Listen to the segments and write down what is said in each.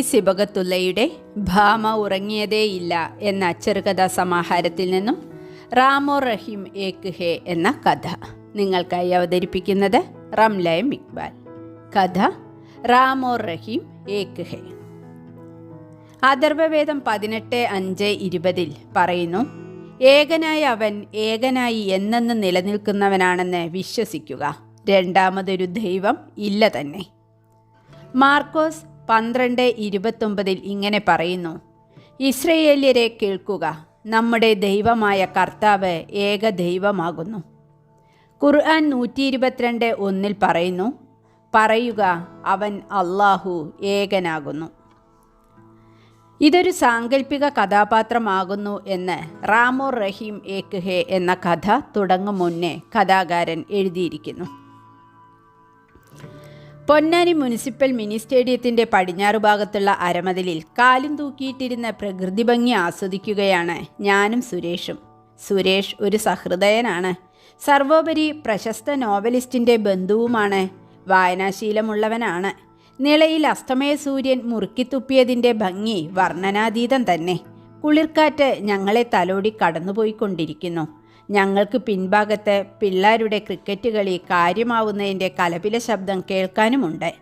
T സിബകത്തുള്ളയുടെ Bhama ഉറങ്ങിയതേയില്ല എന്ന ചെറുകഥാ സമാഹാരത്തിൽ നിന്നും റാമോ റഹീം ഏക്ക് ഹേ എന്ന കഥ നിങ്ങൾക്കായി അവതരിപ്പിക്കുന്നത് റംലയം ഇക്ബാൽ. കഥ റാമോ റഹീം ഏക്ക് ഹേ. അഥർവവേദം പതിനെട്ട് അഞ്ച് ഇരുപതിൽ പറയുന്നു ഏകനായ അവൻ ഏകനായി എന്നെന്ന് നിലനിൽക്കുന്നവനാണെന്ന് വിശ്വസിക്കുക. രണ്ടാമതൊരു ദൈവം ഇല്ല തന്നെ. മാർക്കോസ് പന്ത്രണ്ട് ഇരുപത്തൊമ്പതിൽ ഇങ്ങനെ പറയുന്നു. ഇസ്രയേല്യരെ കേൾക്കുക. നമ്മുടെ ദൈവമായ കർത്താവ് ഏക ദൈവമാകുന്നു. ഖുർആൻ നൂറ്റി ഇരുപത്തിരണ്ട് ഒന്നിൽ പറയുന്നു പറയുക അവൻ അള്ളാഹു ഏകനാകുന്നു. ഇതൊരു സാങ്കല്പിക കഥാപാത്രമാകുന്നു എന്ന് റാമോ റഹീം ഏക്ക് ഹേ എന്ന കഥ തുടങ്ങും മുന്നേ കഥാകാരൻ എഴുതിയിരിക്കുന്നു. പൊന്നാനി മുനിസിപ്പൽ മിനി സ്റ്റേഡിയത്തിന്റെ പടിഞ്ഞാറ് ഭാഗത്തുള്ള അരമതിലിൽ കാലും തൂക്കിയിട്ടിരുന്ന പ്രകൃതി ഭംഗി ആസ്വദിക്കുകയാണ് ഞാനും സുരേഷും. സുരേഷ് ഒരു സഹൃദയനാണ്. സർവോപരി പ്രശസ്ത നോവലിസ്റ്റിന്റെ ബന്ധുവുമാണ്. വായനാശീലമുള്ളവനാണ്. നിളയിൽ അസ്തമയ സൂര്യൻ മുറുക്കിത്തുപ്പിയതിന്റെ ഭംഗി വർണനാതീതം തന്നെ. കുളിർക്കാറ്റ് ഞങ്ങളെ തലോടി കടന്നുപോയിക്കൊണ്ടിരിക്കുന്നു. ഞങ്ങൾക്ക് പിൻഭാഗത്ത് പിള്ളേരുടെ ക്രിക്കറ്റ് കളി കാര്യമാവുന്നതിന്റെ കലപില ശബ്ദം കേൾക്കാനുമുണ്ട്.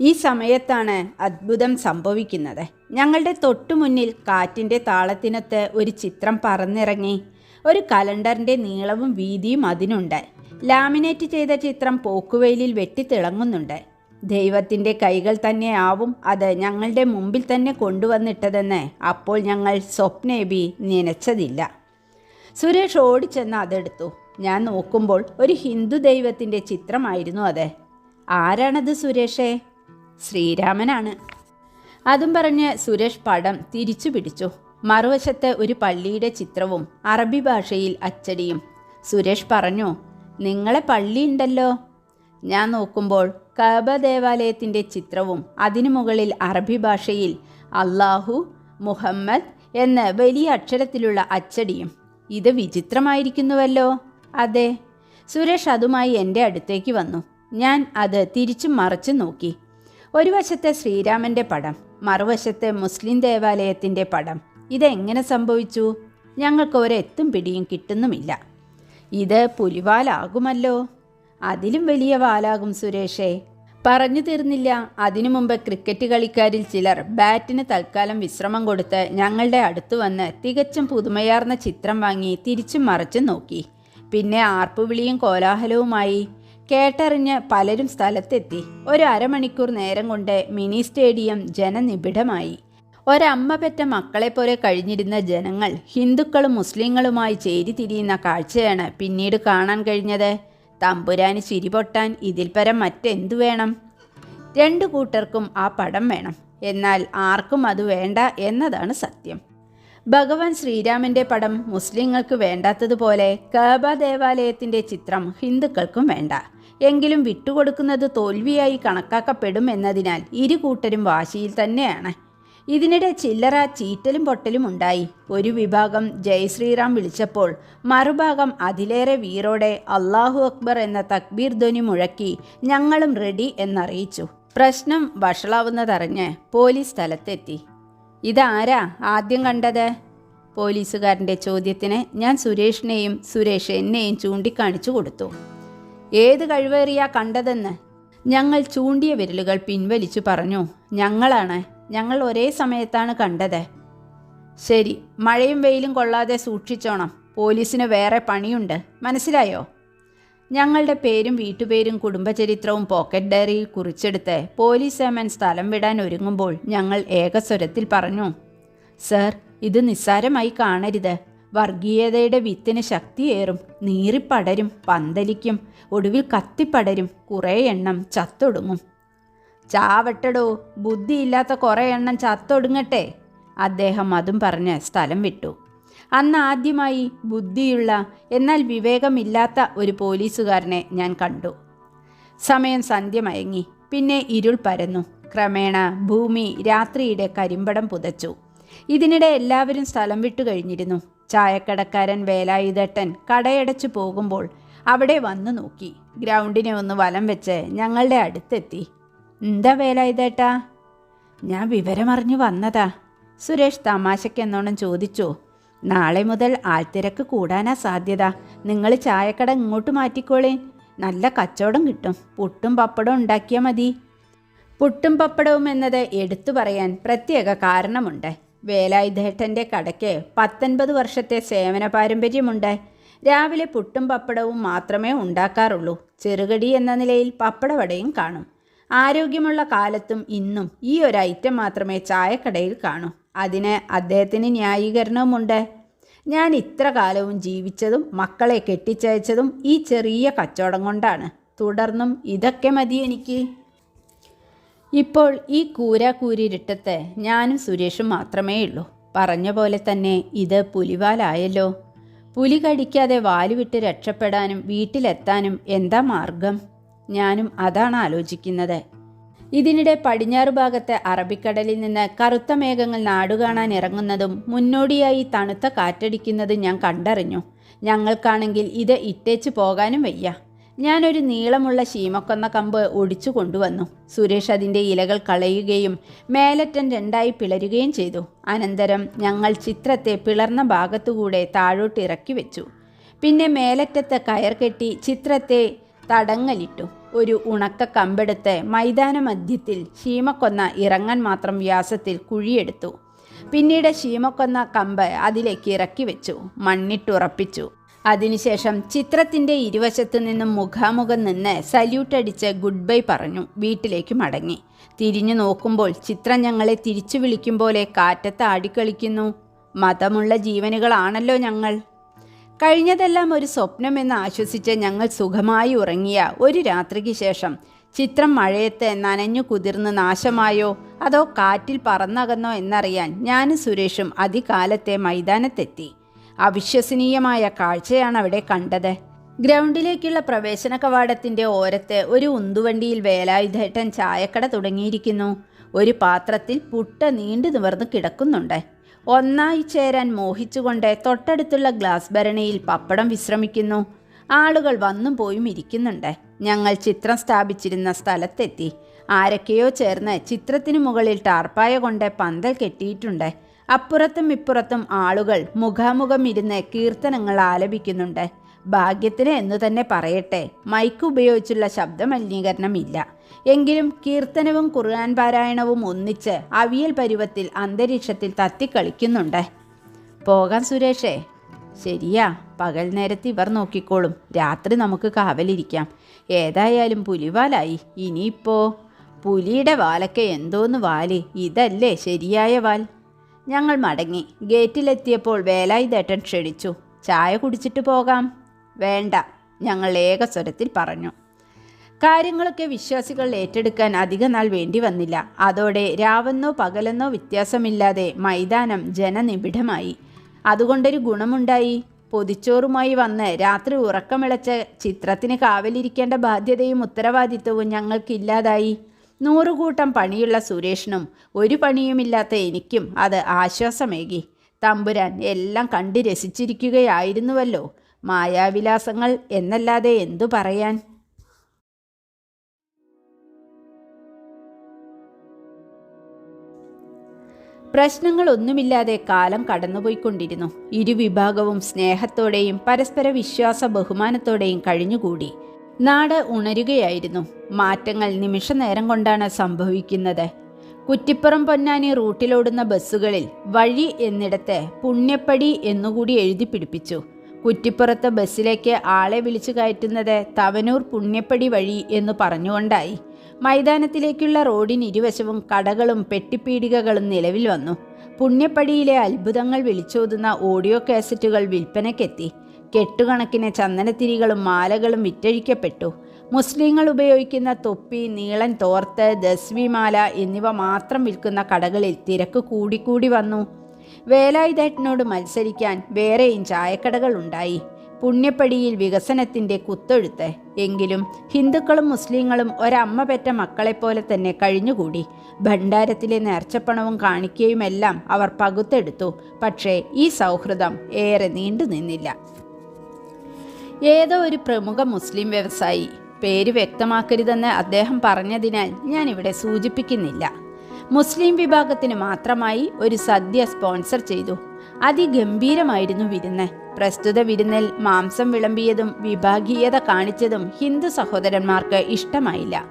ഈ സമയത്താണ് അത്ഭുതം സംഭവിക്കുന്നത്. ഞങ്ങളുടെ തൊട്ടുമുന്നിൽ കാറ്റിന്റെ താളത്തിനൊത്ത് ഒരു ചിത്രം പറന്നിറങ്ങി. ഒരു കലണ്ടറിന്റെ നീളവും വീതിയും അതിനുണ്ട്. ലാമിനേറ്റ് ചെയ്ത ചിത്രം പോക്കുവെയിലിൽ വെട്ടിത്തിളങ്ങുന്നുണ്ട് ദൈവത്തിന്റെ കൈകൾ തന്നെയാവും അത് ഞങ്ങളുടെ മുമ്പിൽ തന്നെ കൊണ്ടുവന്നിട്ടതെന്ന് അപ്പോൾ ഞങ്ങൾ സ്വപ്നേബി നനച്ചതില്ല. സുരേഷ് ഓടിച്ചെന്ന് അതെടുത്തു. ഞാൻ നോക്കുമ്പോൾ ഒരു ഹിന്ദു ദൈവത്തിന്റെ ചിത്രമായിരുന്നു അത്. ആരാണത് സുരേഷേ? ശ്രീരാമനാണ്. അതും പറഞ്ഞ് സുരേഷ് പടം തിരിച്ചു പിടിച്ചു. മറുവശത്ത് ഒരു പള്ളിയുടെ ചിത്രവും അറബി ഭാഷയിൽ അച്ചടിയും. സുരേഷ് പറഞ്ഞു നിങ്ങളെ പള്ളിയുണ്ടല്ലോ ഞാൻ നോക്കുമ്പോൾ കബ ദേവാലയത്തിന്റെ ചിത്രവും അതിനു മുകളിൽ അറബി ഭാഷയിൽ അള്ളാഹു മുഹമ്മദ് എന്ന വലിയ അക്ഷരത്തിലുള്ള അച്ചടിയും. ഇത് വിചിത്രമായിരിക്കുന്നുവല്ലോ. അതെ. സുരേഷ് അതുമായി എന്റെ അടുത്തേക്ക് വന്നു. ഞാൻ അത് തിരിച്ചും മറച്ചു നോക്കി. ഒരു വശത്തെ ശ്രീരാമന്റെ പടം മറുവശത്തെ മുസ്ലിം ദേവാലയത്തിന്റെ പടം. ഇതെങ്ങനെ സംഭവിച്ചു? ഞങ്ങൾക്ക് ഒരെത്തും പിടിയും കിട്ടുന്നുമില്ല. ഇത് പുലിവാലാകുമല്ലോ. അതിലും വലിയ വാലാകും സുരേഷേ. പറഞ്ഞു തീർന്നില്ല. അതിനു മുമ്പ് ക്രിക്കറ്റ് കളിക്കാരിൽ ചിലർ ബാറ്റിന് തൽക്കാലം വിശ്രമം കൊടുത്ത് ഞങ്ങളുടെ അടുത്തു വന്ന് തികച്ചും പുതുമയാർന്ന ചിത്രം വാങ്ങി തിരിച്ചും മറച്ചും നോക്കി. പിന്നെ ആർപ്പുവിളിയും കോലാഹലവുമായി കേട്ടറിഞ്ഞ് പലരും സ്ഥലത്തെത്തി. ഒരു അരമണിക്കൂർ നേരം കൊണ്ട് മിനി സ്റ്റേഡിയം ജനനിബിഡമായി. ഒരമ്മ പെറ്റ മക്കളെപ്പോലെ കഴിഞ്ഞിരുന്ന ജനങ്ങൾ ഹിന്ദുക്കളും മുസ്ലിങ്ങളുമായി ചേരി തിരിയുന്ന കാഴ്ചയാണ് പിന്നീട് കാണാൻ കഴിഞ്ഞത്. തമ്പുരാന് ചിരിപൊട്ടാൻ ഇതിൽ പരം മറ്റെന്തു വേണം? രണ്ടു കൂട്ടർക്കും ആ പടം വേണം. എന്നാൽ ആർക്കും അത് വേണ്ട എന്നതാണ് സത്യം. ഭഗവാൻ ശ്രീരാമന്റെ പടം മുസ്ലിങ്ങൾക്ക് വേണ്ടാത്തതുപോലെ കബ ദേവാലയത്തിന്റെ ചിത്രം ഹിന്ദുക്കൾക്കും വേണ്ട. എങ്കിലും വിട്ടുകൊടുക്കുന്നത് തോൽവിയായി കണക്കാക്കപ്പെടും എന്നതിനാൽ ഇരു കൂട്ടരും വാശിയിൽ തന്നെയാണ്. ഇതിനിടെ ചില്ലറ ചീറ്റലും പൊട്ടലും ഉണ്ടായി. ഒരു വിഭാഗം ജയ് ശ്രീറാം വിളിച്ചപ്പോൾ മറുഭാഗം അതിലേറെ വീറോടെ അള്ളാഹു അക്ബർ എന്ന തക്ബീർ ധ്വനി മുഴക്കി ഞങ്ങളും റെഡി എന്നറിയിച്ചു. പ്രശ്നം വഷളാവുന്നതറിഞ്ഞ് പോലീസ് സ്ഥലത്തെത്തി. ഇതാരാ ആദ്യം കണ്ടത്? പോലീസുകാരന്റെ ചോദ്യത്തിന് ഞാൻ സുരേഷിനെയും സുരേഷ് എന്നെയും ചൂണ്ടിക്കാണിച്ചു കൊടുത്തു. ഏത് കഴിവേറിയാ കണ്ടതെന്ന് ഞങ്ങൾ ചൂണ്ടിയ വിരലുകൾ പിൻവലിച്ചു പറഞ്ഞു ഞങ്ങളാണ്. ഞങ്ങൾ ഒരേ സമയത്താണ് കണ്ടത്. ശരി മഴയും വെയിലും കൊള്ളാതെ സൂക്ഷിച്ചോണം. പോലീസിന് വേറെ പണിയുണ്ട്. മനസ്സിലായോ? ഞങ്ങളുടെ പേരും വീട്ടുപേരും കുടുംബചരിത്രവും പോക്കറ്റ് ഡയറിയിൽ കുറിച്ചെടുത്ത് പോലീസ് ഏമൻ സ്ഥലം വിടാൻ ഒരുങ്ങുമ്പോൾ ഞങ്ങൾ ഏകസ്വരത്തിൽ പറഞ്ഞു സർ ഇത് നിസ്സാരമായി കാണരുത്. വർഗീയതയുടെ വിത്തിന് ശക്തിയേറും നീറിപ്പടരും പന്തലിക്കും ഒടുവിൽ കത്തിപ്പടരും കുറേ എണ്ണം ചത്തൊടുങ്ങും. ചാവട്ടടോ ബുദ്ധിയില്ലാത്ത കുറേ എണ്ണം ചത്തൊടുങ്ങട്ടെ? അദ്ദേഹം അതും പറഞ്ഞ് സ്ഥലം വിട്ടു. അന്ന് ആദ്യമായി ബുദ്ധിയുള്ള എന്നാൽ വിവേകമില്ലാത്ത ഒരു പോലീസുകാരനെ ഞാൻ കണ്ടു. സമയം സന്ധ്യ മയങ്ങി. പിന്നെ ഇരുൾ പരന്നു. ക്രമേണ ഭൂമി രാത്രിയുടെ കരിമ്പടം പുതച്ചു. ഇതിനിടെ എല്ലാവരും സ്ഥലം വിട്ടു കഴിഞ്ഞിരുന്നു. ചായക്കടക്കാരൻ വേലായുധട്ടൻ കടയടച്ചു പോകുമ്പോൾ അവിടെ വന്നു നോക്കി. ഗ്രൗണ്ടിനെ ഒന്ന് വലം വെച്ച് ഞങ്ങളുടെ അടുത്തെത്തി. എന്താ വേലായുധേട്ടാ ഞാൻ വിവരമറിഞ്ഞു വന്നതാ. സുരേഷ് തമാശക്കെന്നോണം ചോദിച്ചു. നാളെ മുതൽ ആൾത്തിരക്ക് കൂടാനാ സാധ്യത. നിങ്ങൾ ചായക്കട ഇങ്ങോട്ട് മാറ്റിക്കോളേ. നല്ല കച്ചവടം കിട്ടും. പുട്ടും പപ്പടവും ഉണ്ടാക്കിയാൽ മതി. പുട്ടും പപ്പടവും എന്നത് എടുത്തു പറയാൻ പ്രത്യേക കാരണമുണ്ട്. വേലായുധേട്ടന്റെ കടയ്ക്ക് പത്തൊൻപത് വർഷത്തെ സേവന പാരമ്പര്യമുണ്ട്. രാവിലെ പുട്ടും പപ്പടവും മാത്രമേ ഉണ്ടാക്കാറുള്ളൂ. ചെറുകടി എന്ന നിലയിൽ പപ്പടവടയും കാണും. ആരോഗ്യമുള്ള കാലത്തും ഇന്നും ഈ ഒരു ഐറ്റം മാത്രമേ ചായക്കടയിൽ കാണൂ. അതിന് അദ്ദേഹത്തിന് ന്യായീകരണവുമുണ്ട്. ഞാൻ ഇത്ര കാലവും ജീവിച്ചതും മക്കളെ കെട്ടിച്ചയച്ചതും ഈ ചെറിയ കച്ചവടം കൊണ്ടാണ്. തുടർന്നും ഇതൊക്കെ മതി എനിക്ക്. ഇപ്പോൾ ഈ കൂരാക്കൂരിരുട്ടത്ത് ഞാനും സുരേഷും മാത്രമേ ഉള്ളൂ. പറഞ്ഞ പോലെ തന്നെ ഇത് പുലിവാലായല്ലോ. പുലി കടിക്കാതെ വാലുവിട്ട് രക്ഷപ്പെടാനും വീട്ടിലെത്താനും എന്താ മാർഗം? ഞാനും അതാണ് ആലോചിക്കുന്നത്. ഇതിനിടെ പടിഞ്ഞാറ് ഭാഗത്തെ അറബിക്കടലിൽ നിന്ന് കറുത്ത മേഘങ്ങൾ നാടുകാണാൻ ഇറങ്ങുന്നതും മുന്നോടിയായി തണുത്ത കാറ്റടിക്കുന്നതും ഞാൻ കണ്ടറിഞ്ഞു. ഞങ്ങൾക്കാണെങ്കിൽ ഇത് ഇറ്റേച്ച് പോകാനും വയ്യ. ഞാനൊരു നീളമുള്ള ശീമക്കൊന്ന കമ്പ് ഒടിച്ചു കൊണ്ടുവന്നു. സുരേഷ് അതിന്റെ ഇലകൾ കളയുകയും മേലറ്റൻ രണ്ടായി പിളരുകയും ചെയ്തു. അനന്തരം ഞങ്ങൾ ചിത്രത്തെ പിളർന്ന ഭാഗത്തുകൂടെ താഴോട്ട് ഇറക്കി വെച്ചു. പിന്നെ മേലറ്റത്തെ കയർ കെട്ടി ചിത്രത്തെ തടങ്ങലിട്ടു. ഒരു ഉണക്ക കമ്പെടുത്ത് മൈതാന മധ്യത്തിൽ ശീമക്കൊന്ന ഇറങ്ങാൻ മാത്രം വ്യാസത്തിൽ കുഴിയെടുത്തു. പിന്നീട് ശീമക്കൊന്ന കമ്പ് അതിലേക്ക് ഇറക്കി വെച്ചു മണ്ണിട്ടുറപ്പിച്ചു. അതിനുശേഷം ചിത്രത്തിന്റെ ഇരുവശത്തു നിന്നും മുഖാമുഖം നിന്ന് സല്യൂട്ട് അടിച്ച് ഗുഡ് ബൈ പറഞ്ഞു വീട്ടിലേക്ക് മടങ്ങി. തിരിഞ്ഞു നോക്കുമ്പോൾ ചിത്രം ഞങ്ങളെ തിരിച്ചു വിളിക്കും പോലെ കാറ്റത്ത് ആടിക്കളിക്കുന്നു. മതമുള്ള ജീവനുകളാണല്ലോ ഞങ്ങൾ. കഴിഞ്ഞതെല്ലാം ഒരു സ്വപ്നമെന്ന് ആശ്വസിച്ച് ഞങ്ങൾ സുഖമായി ഉറങ്ങിയ ഒരു രാത്രിക്ക് ശേഷം ചിത്രം മഴയത്ത് നനഞ്ഞു കുതിർന്ന് നാശമായോ? അതോ കാറ്റിൽ പറന്നകന്നോ എന്നറിയാൻ ഞാനും സുരേഷും അതികാലത്തെ മൈതാനത്തെത്തി. അവിശ്വസനീയമായ കാഴ്ചയാണ് അവിടെ കണ്ടത്. ഗ്രൗണ്ടിലേക്കുള്ള പ്രവേശന കവാടത്തിന്റെ ഓരത്ത് ഒരു ഉന്തുവണ്ടിയിൽ വേലായുധേട്ടൻ ചായക്കട തുടങ്ങിയിരിക്കുന്നു. ഒരു പാത്രത്തിൽ പുട്ട നീണ്ടു നിവർന്ന് കിടക്കുന്നുണ്ട്. ഒന്നായി ചേരാൻ മോഹിച്ചുകൊണ്ട് തൊട്ടടുത്തുള്ള ഗ്ലാസ് ഭരണിയിൽ പപ്പടം വിശ്രമിക്കുന്നു. ആളുകൾ വന്നും പോയും ഇരിക്കുന്നുണ്ട്. ഞങ്ങൾ ചിത്രം സ്ഥാപിച്ചിരുന്ന സ്ഥലത്തെത്തി. ആരൊക്കെയോ ചേർന്ന് ചിത്രത്തിന് മുകളിൽ ടാർപ്പായ കൊണ്ട് പന്തൽ കെട്ടിയിട്ടുണ്ട്. അപ്പുറത്തും ഇപ്പുറത്തും ആളുകൾ മുഖാമുഖം ഇരുന്ന് കീർത്തനങ്ങൾ ആലപിക്കുന്നുണ്ട്. ഭാഗ്യത്തിന് എന്ന് തന്നെ പറയട്ടെ. മൈക്ക് ഉപയോഗിച്ചുള്ള ശബ്ദമലിനീകരണം ഇല്ല എങ്കിലും കീർത്തനവും ഖുർആൻ പാരായണവും ഒന്നിച്ച് അവിയൽ പരുവത്തിൽ അന്തരീക്ഷത്തിൽ തത്തിക്കളിക്കുന്നുണ്ട്. പോകാൻ സുരേഷേ. ശരിയാ പകൽ നേരത്ത് ഇവർ നോക്കിക്കോളും. രാത്രി നമുക്ക് കാവലിരിക്കാം. ഏതായാലും പുലിവാലായി. ഇനിയിപ്പോ? പുലിയുടെ വാലൊക്കെ എന്തോന്ന് വാൽ? ഇതല്ലേ ശരിയായ വാൽ? ഞങ്ങൾ മടങ്ങി. ഗേറ്റിലെത്തിയപ്പോൾ വേലായുധേട്ടൻ ക്ഷണിച്ചു. ചായ കുടിച്ചിട്ട് പോകാം. വേണ്ട ഞങ്ങൾ ഏകസ്വരത്തിൽ പറഞ്ഞു. കാര്യങ്ങളൊക്കെ വിശ്വാസികൾ ഏറ്റെടുക്കാൻ അധിക നാൾ വേണ്ടി വന്നില്ല. അതോടെ രാവെന്നോ പകലെന്നോ വ്യത്യാസമില്ലാതെ മൈതാനം ജനനിബിഡമായി. അതുകൊണ്ടൊരു ഗുണമുണ്ടായി. പൊതിച്ചോറുമായി വന്ന് രാത്രി ഉറക്കമിളച്ച ചിത്രത്തിന് കാവലിരിക്കേണ്ട ബാധ്യതയും ഉത്തരവാദിത്വവും ഞങ്ങൾക്കില്ലാതായി. നൂറുകൂട്ടം പണിയുള്ള സുരേഷിനും ഒരു പണിയുമില്ലാത്ത എനിക്കും അത് ആശ്വാസമേകി. തമ്പുരാൻ എല്ലാം കണ്ട് രസിച്ചിരിക്കുകയായിരുന്നുവല്ലോ. മായാവിലാസങ്ങൾ എന്നല്ലാതെ എന്തു പറയാൻ? പ്രശ്നങ്ങളൊന്നുമില്ലാതെ കാലം കടന്നുപോയിക്കൊണ്ടിരുന്നു. ഇരുവിഭാഗവും സ്നേഹത്തോടെയും പരസ്പര വിശ്വാസ ബഹുമാനത്തോടെയും കഴിഞ്ഞുകൂടി. നാട് ഉണരുകയായിരുന്നു. മാറ്റങ്ങൾ നിമിഷ നേരം കൊണ്ടാണ് സംഭവിക്കുന്നത്. കുറ്റിപ്പുറം പൊന്നാനി റൂട്ടിലോടുന്ന ബസ്സുകളിൽ വഴി എന്നിടത്ത് പുണ്യപ്പടി എന്നുകൂടി എഴുതി പിടിപ്പിച്ചു. കുറ്റിപ്പുറത്ത് ബസ്സിലേക്ക് ആളെ വിളിച്ചു കയറ്റുന്നത് തവനൂർ പുണ്യപ്പടി വഴി എന്ന് പറഞ്ഞുകൊണ്ടായി. മൈതാനത്തിലേക്കുള്ള റോഡിന് ഇരുവശവും കടകളും പെട്ടിപ്പീടികകളും നിലവിൽ വന്നു. പുണ്യപ്പടിയിലെ അത്ഭുതങ്ങൾ വിളിച്ചോതുന്ന ഓഡിയോ കാസറ്റുകൾ വിൽപ്പനയ്ക്കെത്തി. കെട്ടുകണക്കിന് ചന്ദനത്തിരികളും മാലകളും വിറ്റഴിക്കപ്പെട്ടു. മുസ്ലിങ്ങൾ ഉപയോഗിക്കുന്ന തൊപ്പി നീളൻ തോർത്ത് ദസ്വിമാല എന്നിവ മാത്രം വിൽക്കുന്ന കടകളിൽ തിരക്ക് കൂടിക്കൂടി വന്നു. വേലായുധേട്ടനോട് മത്സരിക്കാൻ വേറെയും ചായക്കടകൾ ഉണ്ടായി. പുണ്യപ്പടിയിൽ വികസനത്തിന്റെ കുത്തൊഴുത്ത്. എങ്കിലും ഹിന്ദുക്കളും മുസ്ലിങ്ങളും ഒരമ്മ പെറ്റ മക്കളെപ്പോലെ തന്നെ കഴിഞ്ഞുകൂടി. ഭണ്ഡാരത്തിലെ നേർച്ചപ്പണവും കാണിക്കുകയുമെല്ലാം അവർ പകുത്തെടുത്തു. പക്ഷേ ഈ സൗഹൃദം ഏറെ നീണ്ടു നിന്നില്ല. ഏതോ ഒരു പ്രമുഖ മുസ്ലിം വ്യവസായി. പേര് വ്യക്തമാക്കരുതെന്ന് അദ്ദേഹം പറഞ്ഞതിനാൽ ഞാനിവിടെ സൂചിപ്പിക്കുന്നില്ല. മുസ്ലിം വിഭാഗത്തിന് മാത്രമായി ഒരു സദ്യ സ്പോൺസർ ചെയ്തു. അതിഗംഭീരമായിരുന്നു വിരുന്ന്. പ്രസ്തുത വിരുന്നിൽ മാംസം വിളമ്പിയതും വിഭാഗീയത കാണിച്ചതും ഹിന്ദു സഹോദരന്മാർക്ക് ഇഷ്ടമായില്ല.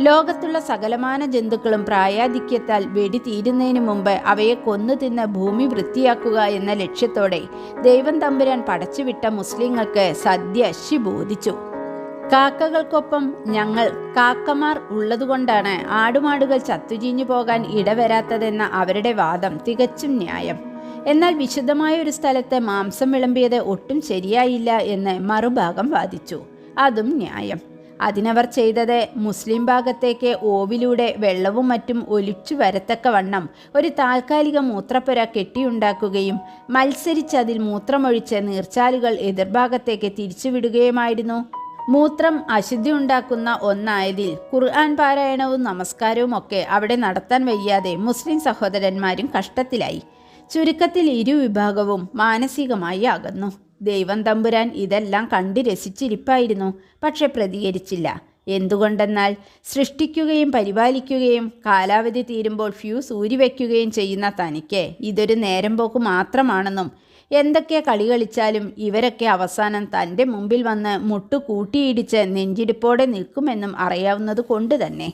ലോകത്തുള്ള സകലമാന ജന്തുക്കളും പ്രായാധിക്യത്താൽ വെടി തീരുന്നതിന് മുമ്പ് അവയെ കൊന്നു തിന്ന് ഭൂമി വൃത്തിയാക്കുക എന്ന ലക്ഷ്യത്തോടെ ദൈവം തമ്പുരാൻ പടച്ചുവിട്ട മുസ്ലിങ്ങൾക്ക് സദ്യ ശി ബോധിച്ചു കാക്കകൾക്കൊപ്പം ഞങ്ങൾ കാക്കമാർ ഉള്ളതുകൊണ്ടാണ് ആടുമാടുകൾ ചത്തുചീഞ്ഞു പോകാൻ ഇടവരാത്തതെന്ന അവരുടെ വാദം തികച്ചും ന്യായം. എന്നാൽ വിശുദ്ധമായ ഒരു സ്ഥലത്ത് മാംസം വിളമ്പിയത് ഒട്ടും ശരിയായില്ല എന്ന് മറുഭാഗം വാദിച്ചു. അതും ന്യായം. അതിനവർ ചെയ്തത് മുസ്ലിം ഭാഗത്തേക്ക് ഓവിലൂടെ വെള്ളവും മറ്റും ഒലിച്ചു വരത്തക്ക വണ്ണം ഒരു താൽക്കാലിക മൂത്രപ്പുര കെട്ടിയുണ്ടാക്കുകയും മത്സരിച്ചതിൽ മൂത്രമൊഴിച്ച് നീർച്ചാലുകൾ എതിർഭാഗത്തേക്ക് തിരിച്ചുവിടുകയുമായിരുന്നു. മൂത്രം അശുദ്ധി ഉണ്ടാക്കുന്ന ഒന്നായതിൽ ഖുർആൻ പാരായണവും നമസ്കാരവും ഒക്കെ അവിടെ നടത്താൻ വയ്യാതെ മുസ്ലിം സഹോദരന്മാരും കഷ്ടത്തിലായി. ചുരുക്കത്തിൽ ഇരുവിഭാഗവും മാനസികമായി അകന്നു ദൈവം തമ്പുരാൻ ഇതെല്ലാം കണ്ട് രസിച്ചിരിപ്പായിരുന്നു പക്ഷെ പ്രതികരിച്ചില്ല. എന്തുകൊണ്ടെന്നാൽ സൃഷ്ടിക്കുകയും പരിപാലിക്കുകയും കാലാവധി തീരുമ്പോൾ ഫ്യൂസ് ഊരിവെക്കുകയും ചെയ്യുന്ന തനിക്ക് ഇതൊരു നേരം പോക്ക് മാത്രമാണെന്നും എന്തൊക്കെ കളി കളിച്ചാലും ഇവരൊക്കെ അവസാനം തന്റെ മുമ്പിൽ വന്ന് മുട്ടു കൂട്ടിയിടിച്ച് നെഞ്ചിടിപ്പോടെ നിൽക്കുമെന്നും അറിയാവുന്നത് കൊണ്ട് തന്നെ.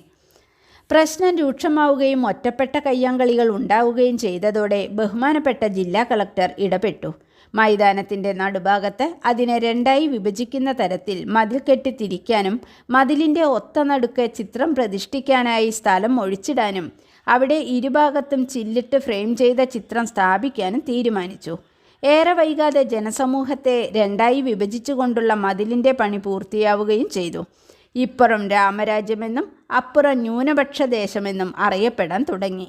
പ്രശ്നം രൂക്ഷമാവുകയും ഒറ്റപ്പെട്ട കയ്യാങ്കളികൾ ഉണ്ടാവുകയും ചെയ്തതോടെ ബഹുമാനപ്പെട്ട ജില്ലാ കളക്ടർ ഇടപെട്ടു. മൈതാനത്തിന്റെ നടുഭാഗത്ത് അതിനെ രണ്ടായി വിഭജിക്കുന്ന തരത്തിൽ മതിൽ കെട്ടി തിരിക്കാനും മതിലിന്റെ ഒത്ത നടുക്ക് ചിത്രം പ്രതിഷ്ഠിക്കാനായി സ്ഥലം ഒഴിച്ചിടാനും അവിടെ ഇരുഭാഗത്തും ചില്ലിട്ട് ഫ്രെയിം ചെയ്ത ചിത്രം സ്ഥാപിക്കാനും തീരുമാനിച്ചു. ഏറെ വൈകാതെ ജനസമൂഹത്തെ രണ്ടായി വിഭജിച്ചുകൊണ്ടുള്ള മതിലിന്റെ പണി പൂർത്തിയാവുകയും ചെയ്തു. ഇപ്പുറം രാമരാജ്യമെന്നും അപ്പുറം ന്യൂനപക്ഷ ദേശമെന്നും അറിയപ്പെടാൻ തുടങ്ങി.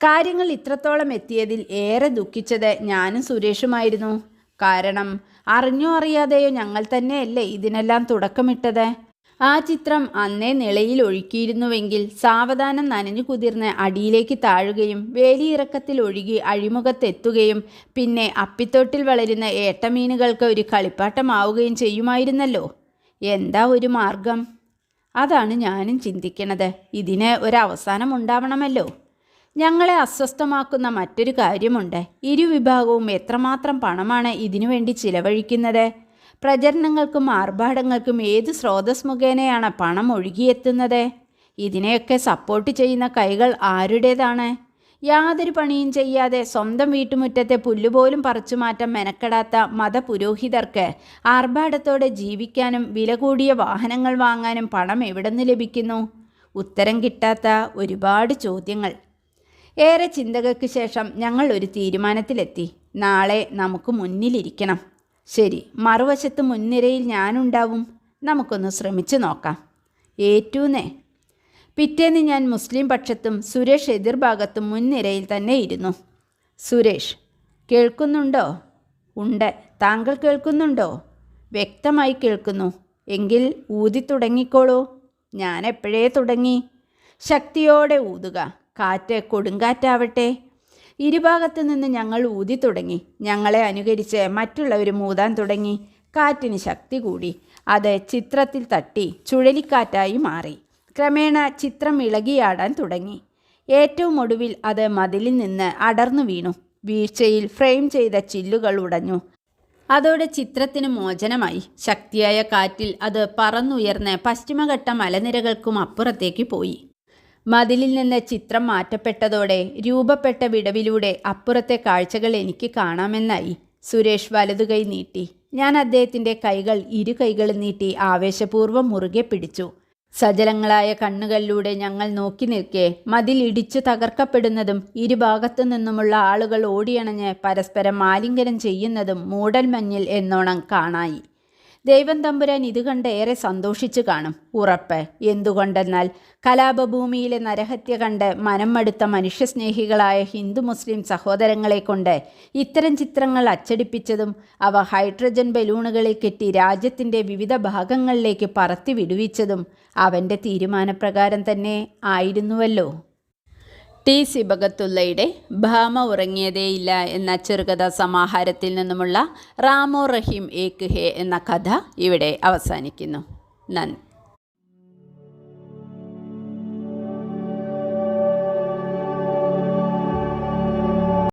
കാര്യങ്ങൾ ഇത്രത്തോളം എത്തിയതിൽ ഏറെ ദുഃഖിച്ചത് ഞാനും സുരേഷുമായിരുന്നു. കാരണം അറിഞ്ഞോ അറിയാതെയോ ഞങ്ങൾ തന്നെയല്ലേ ഇതിനെല്ലാം തുടക്കമിട്ടത്? ആ ചിത്രം അന്നേ നിളയിൽ ഒഴുക്കിയിരുന്നുവെങ്കിൽ സാവധാനം നനഞ്ഞു കുതിർന്ന് അടിയിലേക്ക് താഴുകയും വേലിയിറക്കത്തിൽ ഒഴുകി അഴിമുഖത്തെത്തുകയും പിന്നെ അപ്പിത്തോട്ടിൽ വളരുന്ന ഏട്ടമീനുകൾക്ക് ഒരു കളിപ്പാട്ടമാവുകയും ചെയ്യുമായിരുന്നല്ലോ. എന്താ ഒരു മാർഗം? അതാണ് ഞാനും ചിന്തിക്കണത്. ഇതിന് ഒരവസാനം ഉണ്ടാവണമല്ലോ. ഞങ്ങളെ അസ്വസ്ഥമാക്കുന്ന മറ്റൊരു കാര്യമുണ്ട്. ഇരുവിഭാഗവും എത്രമാത്രം പണമാണ് ഇതിനുവേണ്ടി ചിലവഴിക്കുന്നത്? പ്രചരണങ്ങൾക്കും ആർഭാടങ്ങൾക്കും ഏത് സ്രോതസ് മുഖേനയാണ് പണം ഒഴുകിയെത്തുന്നത്? ഇതിനെയൊക്കെ സപ്പോർട്ട് ചെയ്യുന്ന കൈകൾ ആരുടേതാണ്? യാതൊരു പണിയും ചെയ്യാതെ സ്വന്തം വീട്ടുമുറ്റത്തെ പുല്ലുപോലും പറിച്ചു മാറ്റാൻ മെനക്കെടാത്ത മതപുരോഹിതർക്ക് ആർഭാടത്തോടെ ജീവിക്കാനും വില കൂടിയ വാഹനങ്ങൾ വാങ്ങാനും പണം എവിടെ നിന്ന് ലഭിക്കുന്നു? ഉത്തരം കിട്ടാത്ത ഒരുപാട് ചോദ്യങ്ങൾ. ഏറെ ചിന്തകൾക്ക് ശേഷം ഞങ്ങൾ ഒരു തീരുമാനത്തിലെത്തി. നാളെ നമുക്ക് മുന്നിലിരിക്കണം. ശരി മറുവശത്ത് മുൻനിരയിൽ ഞാനുണ്ടാവും. നമുക്കൊന്ന് ശ്രമിച്ചു നോക്കാം. ഏറ്റൂന്നേ. പിറ്റേന്ന് ഞാൻ മുസ്ലിം പക്ഷത്തും സുരേഷ് എതിർഭാഗത്തും മുൻനിരയിൽ തന്നെ ഇരുന്നു. സുരേഷ് കേൾക്കുന്നുണ്ടോ? ഉണ്ട്. താങ്കൾ കേൾക്കുന്നുണ്ടോ? വ്യക്തമായി കേൾക്കുന്നു. എങ്കിൽ ഊതി തുടങ്ങിക്കോളൂ. ഞാൻ എപ്പോഴേ തുടങ്ങി? ശക്തിയോടെ ഊതുക. കാറ്റ് കൊടുങ്കാറ്റാവട്ടെ. ഇരുഭാഗത്തു നിന്ന് ഞങ്ങൾ ഊതി തുടങ്ങി. ഞങ്ങളെ അനുകരിച്ച് മറ്റുള്ളവരും ഊതാൻ തുടങ്ങി. കാറ്റിന് ശക്തി കൂടി. അത് ചിത്രത്തിൽ തട്ടി ചുഴലിക്കാറ്റായി മാറി. ക്രമേണ ചിത്രം ഇളകിയാടാൻ തുടങ്ങി. ഏറ്റവും ഒടുവിൽ അത് മതിലിൽ നിന്ന് അടർന്നു വീണു. വീഴ്ചയിൽ ഫ്രെയിം ചെയ്ത ചില്ലുകൾ ഉടഞ്ഞു. അതോടെ ചിത്രത്തിന് മോചനമായി. ശക്തിയായ കാറ്റിൽ അത് പറന്നുയർന്ന് പശ്ചിമഘട്ട മലനിരകൾക്കും അപ്പുറത്തേക്ക് പോയി. മതിലിൽ നിന്ന് ചിത്രം മാറ്റപ്പെട്ടതോടെ രൂപപ്പെട്ട വിടവിലൂടെ അപ്പുറത്തെ കാഴ്ചകൾ എനിക്ക് കാണാമെന്നായി. സുരേഷ് വലതുകൈ നീട്ടി. ഞാൻ അദ്ദേഹത്തിന്റെ കൈകൾ ഇരു കൈകളും നീട്ടി ആവേശപൂർവം മുറുകെ പിടിച്ചു. സജലങ്ങളായ കണ്ണുകളിലൂടെ ഞങ്ങൾ നോക്കി നിൽക്കെ മതിൽ ഇടിച്ചു തകർക്കപ്പെടുന്നതും ഇരുഭാഗത്തു നിന്നുമുള്ള ആളുകൾ ഓടിയണഞ്ഞ് പരസ്പരം ആലിംഗനം ചെയ്യുന്നതും മൂടൽമഞ്ഞിൽ എന്നോണം കാണായി. ദൈവം തമ്പുരാൻ ഇത് കണ്ട് ഏറെ സന്തോഷിച്ചു കാണും. ഉറപ്പ്. എന്തുകൊണ്ടെന്നാൽ കലാപഭൂമിയിലെ നരഹത്യ കണ്ട് മനം മടുത്ത മനുഷ്യസ്നേഹികളായ ഹിന്ദു മുസ്ലിം സഹോദരങ്ങളെ കൊണ്ട് ഇത്തരം ചിത്രങ്ങൾ അച്ചടിപ്പിച്ചതും അവ ഹൈഡ്രജൻ ബലൂണുകളിൽ കെട്ടി രാജ്യത്തിന്റെ വിവിധ ഭാഗങ്ങളിലേക്ക് പറത്തി വിടുവിച്ചതും അവന്റെ തീരുമാനപ്രകാരം തന്നെ ആയിരുന്നുവല്ലോ. ടി സി ബഗത്തുള്ളയുടെ ഭാമ ഉറങ്ങിയതേയില്ല എന്ന ചെറുകഥാ സമാഹാരത്തിൽ നിന്നുമുള്ള റാമോ റഹീം ഏക്ക് ഹേ എന്ന കഥ ഇവിടെ അവസാനിക്കുന്നു. നന്ദി.